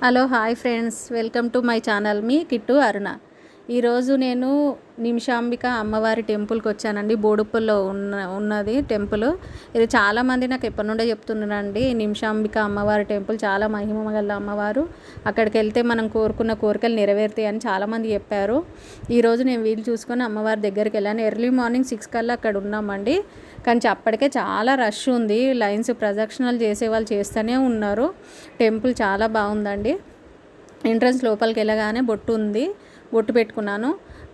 Hello hi friends welcome to my channel మీ కిట్టు అరుణ ఈరోజు నేను నిమిషాంబిక అమ్మవారి టెంపుల్కి వచ్చానండి. బోడుప్పల్లో ఉన్న ఉన్నది టెంపుల్. ఇది చాలామంది నాకు ఎప్పటి నుండో చెప్తున్నారండి నిమిషాంబిక అమ్మవారి టెంపుల్ చాలా మహిమ గల అమ్మవారు. అక్కడికి వెళ్తే మనం కోరుకున్న కోరికలు నెరవేరుతాయి అని చాలామంది చెప్పారు. ఈరోజు నేను వీలు చూసుకొని అమ్మవారి దగ్గరికి వెళ్ళాను. ఎర్లీ మార్నింగ్ సిక్స్ కల్లా అక్కడ ఉన్నామండి. కానీ అప్పటికే చాలా రష్ ఉంది. లైన్స్ ప్రదక్షిణలు చేసే వాళ్ళు చేస్తూనే ఉన్నారు. టెంపుల్ చాలా బాగుందండి. ఎంట్రన్స్ లోపలికి వెళ్ళగానే బొట్టు ఉంది. బొట్టు పెట్టుకున్నాను.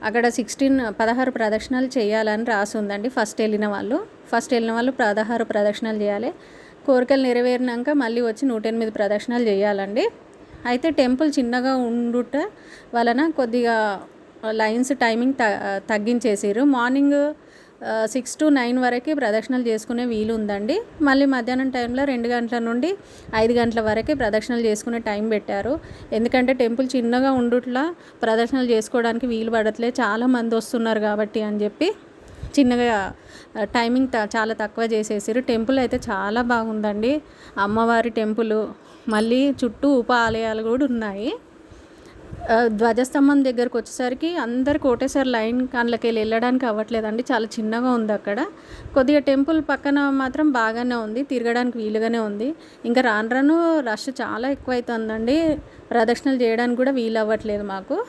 అక్కడ సిక్స్టీన్ పదహారు ప్రదక్షిణాలు చేయాలని రాసి ఉందండి ఫస్ట్ వెళ్ళిన వాళ్ళు. ఫస్ట్ వెళ్ళిన వాళ్ళు పదహారు ప్రదక్షిణాలు చేయాలి. కోరికలు నెరవేరినాక మళ్ళీ వచ్చి నూట ఎనిమిది ప్రదక్షిణాలు చేయాలండి. అయితే టెంపుల్ చిన్నగా ఉండుట వలన కొద్దిగా లైన్స్ టైమింగ్ త తగ్గించేసారు మార్నింగ్ సిక్స్ టు నైన్ వరకు ప్రదక్షిణలు చేసుకునే వీలు ఉందండి మళ్ళీ మధ్యాహ్నం టైంలో రెండు గంటల నుండి ఐదు గంటల వరకు ప్రదక్షిణలు చేసుకునే టైం పెట్టారు. ఎందుకంటే టెంపుల్ చిన్నగా ఉండుట్లా ప్రదక్షిణలు చేసుకోవడానికి వీలు పడట్లే చాలా మంది వస్తున్నారు కాబట్టి అని చెప్పి చిన్నగా టైమింగ్ త చాలా తక్కువ చేసేసారు టెంపుల్ అయితే చాలా బాగుందండి. అమ్మవారి టెంపుల్ మళ్ళీ చుట్టూ ఉప ఆలయాలు కూడా ఉన్నాయి. ధ్వజస్తంభం దగ్గరకు వచ్చేసరికి అందరికి ఒకటేసారి లైన్ కాళ్ళకి వెళ్ళి వెళ్ళడానికి అవ్వట్లేదండి. చాలా చిన్నగా ఉంది అక్కడ. కొద్దిగా టెంపుల్ పక్కన మాత్రం బాగానే ఉంది తిరగడానికి వీలుగానే ఉంది. ఇంకా రాను రాను రష్ చాలా ఎక్కువైతుందండి. ప్రదక్షిణలు చేయడానికి కూడా వీలు అవ్వట్లేదు మాకు.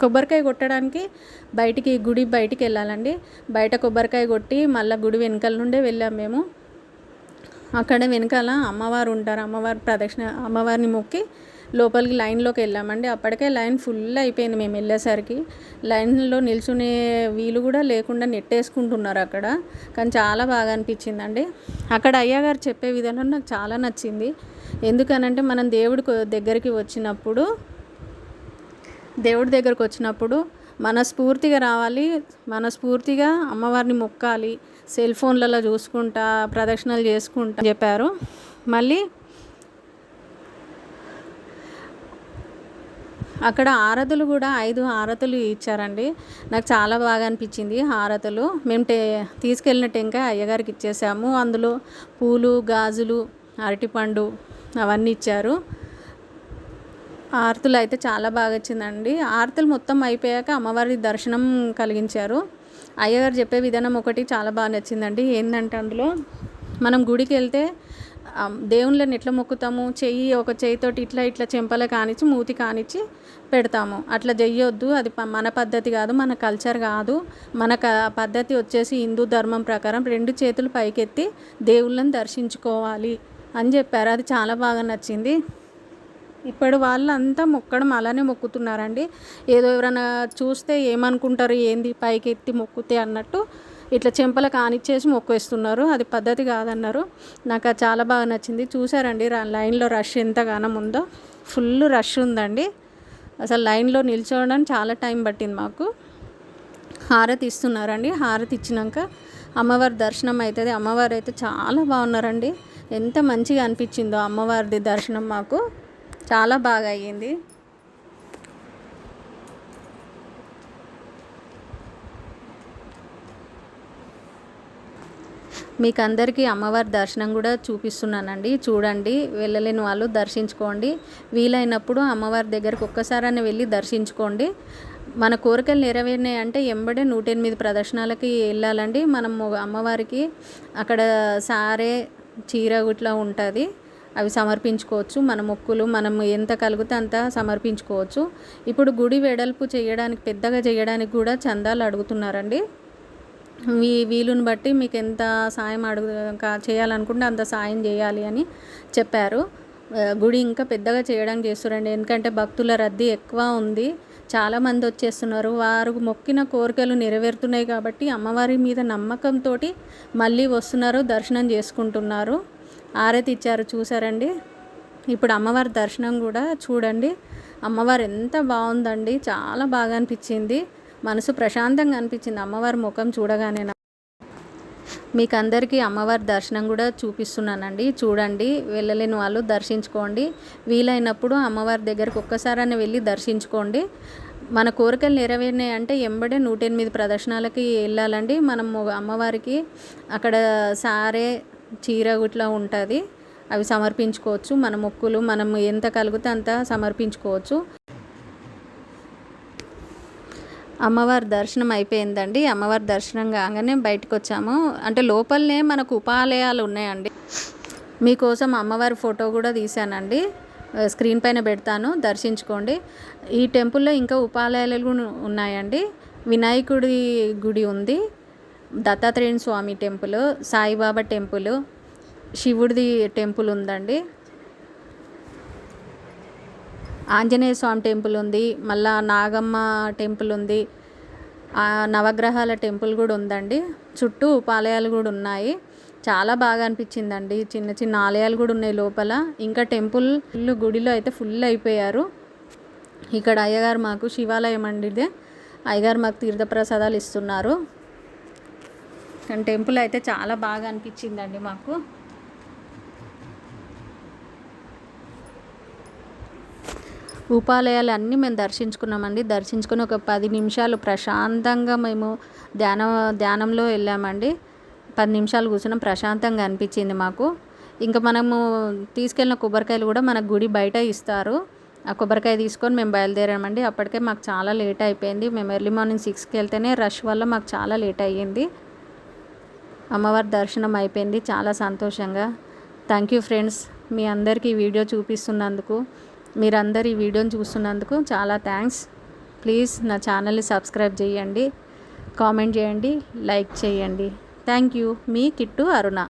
కొబ్బరికాయ కొట్టడానికి బయటికి గుడి బయటికి వెళ్ళాలండి. బయట కొబ్బరికాయ కొట్టి మళ్ళీ గుడి వెనకాల నుండే వెళ్ళాం మేము. అక్కడ వెనకాల అమ్మవారు ఉంటారు. అమ్మవారి ప్రదక్షిణ అమ్మవారిని మొక్కి లోపలికి లైన్లోకి వెళ్ళామండి. అప్పటికే లైన్ ఫుల్ అయిపోయింది మేము వెళ్ళేసరికి. లైన్లో నిల్చునే వీలు కూడా లేకుండా నెట్టేసుకుంటున్నారు అక్కడ. కానీ చాలా బాగా అనిపించిందండి. అక్కడ అయ్యగారు చెప్పే విధానం నాకు చాలా నచ్చింది. ఎందుకనంటే మనం దేవుడి దగ్గరికి వచ్చినప్పుడు దేవుడి దగ్గరకు వచ్చినప్పుడు మనస్ఫూర్తిగా రావాలి. మనస్ఫూర్తిగా అమ్మవారిని మొక్కాలి. సెల్ ఫోన్లలో చూసుకుంటా ప్రదక్షిణలు చేసుకుంటా చెప్పారు. మళ్ళీ అక్కడ హారతులు కూడా ఐదు హారతులు ఇచ్చారండి. నాకు చాలా బాగా అనిపించింది హారతులు మేము టే తీసుకెళ్ళిన టెంకాయ అయ్యగారికి ఇచ్చేసాము. అందులో పూలు గాజులు అరటిపండు అవన్నీ ఇచ్చారు. ఆరతులు అయితే చాలా బాగా వచ్చిందండి. ఆరతులు మొత్తం అయిపోయాక అమ్మవారి దర్శనం కలిగించారు. అయ్యగారు చెప్పే విధానం ఒకటి చాలా బాగా నచ్చిందండి. ఏంటంటే అందులో మనం గుడికి వెళ్తే దేవుళ్ళని ఎట్లా మొక్కుతాము? చెయ్యి ఒక చేయితోటి ఇట్లా ఇట్లా చెంపలే కానిచ్చి మూతి కానిచ్చి పెడతాము. అట్లా చెయ్యొద్దు. అది మన పద్ధతి కాదు మన కల్చర్ కాదు. మన పద్ధతి వచ్చేసి హిందూ ధర్మం ప్రకారం రెండు చేతులు పైకెత్తి దేవుళ్ళని దర్శించుకోవాలి అని చెప్పారు. అది చాలా బాగా నచ్చింది. ఇప్పుడు వాళ్ళంతా మొక్కడం అలానే మొక్కుతున్నారండి. ఏదో ఎవరైనా చూస్తే ఏమనుకుంటారు ఏంది పైకి ఎత్తి మొక్కుతే అన్నట్టు ఇట్లా చెంపల కానిచ్చేసి మొక్కేస్తున్నారు. అది పద్ధతి కాదన్నారు. నాకు అది చాలా బాగా నచ్చింది. చూసారండి లైన్లో రష్ ఎంతగానం ఉందో. ఫుల్ రష్ ఉందండి. అసలు లైన్లో నిల్చోవడం చాలా టైం పట్టింది మాకు. హారతి ఇస్తున్నారండి. హారతి ఇచ్చినాక అమ్మవారి దర్శనం అవుతుంది అమ్మవారు అయితే చాలా బాగున్నారండి. ఎంత మంచిగా అనిపించిందో అమ్మవారిది దర్శనం మాకు. చాలా బాగా అయ్యింది. మీకు అందరికీ అమ్మవారి దర్శనం కూడా చూపిస్తున్నానండి. చూడండి వెళ్ళలేని వాళ్ళు దర్శించుకోండి. వీలైనప్పుడు అమ్మవారి దగ్గరకు ఒక్కసారైనా వెళ్ళి దర్శించుకోండి. మన కోరికలు నెరవేరినాయి అంటే ఎంబడే నూట ఎనిమిది ప్రదర్శనలకి వెళ్ళాలండి. మనం అమ్మవారికి అక్కడ సారే చీర గుట్లా ఉంటుంది అవి సమర్పించుకోవచ్చు. మన మొక్కులు మనం ఎంత కలిగితే అంత సమర్పించుకోవచ్చు. ఇప్పుడు గుడి వెడల్పు చేయడానికి పెద్దగా చేయడానికి కూడా చందాలు అడుగుతున్నారండి. మీ వీలుని బట్టి మీకు ఎంత సాయం అడుగు చేయాలనుకుంటే అంత సాయం చేయాలి అని చెప్పారు. గుడి ఇంకా పెద్దగా చేయడానికి చేస్తారండి. ఎందుకంటే భక్తుల రద్దీ ఎక్కువ ఉంది. చాలామంది వచ్చేస్తున్నారు. వారు మొక్కిన కోరికలు నెరవేరుతున్నాయి కాబట్టి అమ్మవారి మీద నమ్మకంతో మళ్ళీ వస్తున్నారు దర్శనం చేసుకుంటున్నారు. ఆరతి ఇచ్చారు చూసారండి ఇప్పుడు అమ్మవారి దర్శనం కూడా చూడండి. అమ్మవారు ఎంత బాగుందండి. చాలా బాగా అనిపించింది. మనసు ప్రశాంతంగా అనిపించింది. అమ్మవారి ముఖం చూడగానే మీకు అందరికీ అమ్మవారి దర్శనం కూడా చూపిస్తున్నానండి. చూడండి వెళ్ళలేని వాళ్ళు దర్శించుకోండి. వీలైనప్పుడు అమ్మవారి దగ్గరకు ఒక్కసారైనా వెళ్ళి దర్శించుకోండి. మన కోరికలు నెరవేరినాయి అంటే ఎంబడే నూట ఎనిమిది ప్రదర్శనలకి వెళ్ళాలండి. మనం అమ్మవారికి అక్కడ సారే చీర గుట్లా ఉంటుంది. అవి సమర్పించుకోవచ్చు. మన మొక్కులు మనం ఎంత కలిగితే అంత సమర్పించుకోవచ్చు. అమ్మవారి దర్శనం అయిపోయిందండి. అమ్మవారి దర్శనం కాగానే బయటకు వచ్చాము అంటే లోపలనే మనకు ఉపాలయాలు ఉన్నాయండి. మీకోసం అమ్మవారి ఫోటో కూడా తీశానండి. స్క్రీన్ పైన పెడతాను. దర్శించుకోండి. ఈ టెంపుల్లో ఇంకా ఉపాలయాలు కూడా ఉన్నాయండి. వినాయకుడి గుడి ఉంది. దత్తాత్రేయ స్వామి టెంపుల్ సాయిబాబా టెంపుల్ శివుడిది టెంపుల్ ఉందండి. ఆంజనేయ స్వామి టెంపుల్ ఉంది మళ్ళా నాగమ్మ టెంపుల్ ఉంది ఆ నవగ్రహాల టెంపుల్ కూడా ఉందండి. చుట్టూ ఉపాలయాలు కూడా ఉన్నాయి. చాలా బాగా అనిపించిందండి. చిన్న చిన్న ఆలయాలు కూడా ఉన్నాయి లోపల. ఇంకా టెంపుల్ ఫుల్ గుడిలో అయితే ఫుల్ అయిపోయారు. ఇక్కడ అయ్యగారు మాకు శివాలయం అండి ఇదే. అయ్యగారు మాకు తీర్థప్రసాదాలు ఇస్తున్నారు. కానీ టెంపుల్ అయితే చాలా బాగా అనిపించిందండి మాకు. ఉపాలయాలు అన్నీ మేము దర్శించుకున్నామండి. దర్శించుకొని ఒక పది నిమిషాలు ప్రశాంతంగా మేము ధ్యానం ధ్యానంలో వెళ్ళామండి. పది నిమిషాలు కూర్చున్నాం. ప్రశాంతంగా అనిపించింది మాకు. ఇంకా మనము తీసుకెళ్ళిన కొబ్బరికాయలు కూడా మన గుడి బయట ఇస్తారు. ఆ కొబ్బరికాయ తీసుకొని మేము బయలుదేరామండి. అప్పటికే మాకు చాలా లేట్ అయిపోయింది. మేము ఎర్లీ మార్నింగ్ సిక్స్కి వెళ్తేనే రష్ వల్ల మాకు చాలా లేట్ అయ్యింది. అమ్మవారి దర్శనం అయిపోయింది. చాలా సంతోషంగా. Thank you friends. మీ అందరికీ వీడియో చూపిస్తున్నందుకు. మీరందరు ఈ వీడియోని చూస్తున్నందుకు చాలా థ్యాంక్స్. ప్లీజ్ నా ఛానల్ని సబ్స్క్రైబ్ చేయండి కామెంట్ చేయండి లైక్ చేయండి. Thank you. Me Kittu Aruna.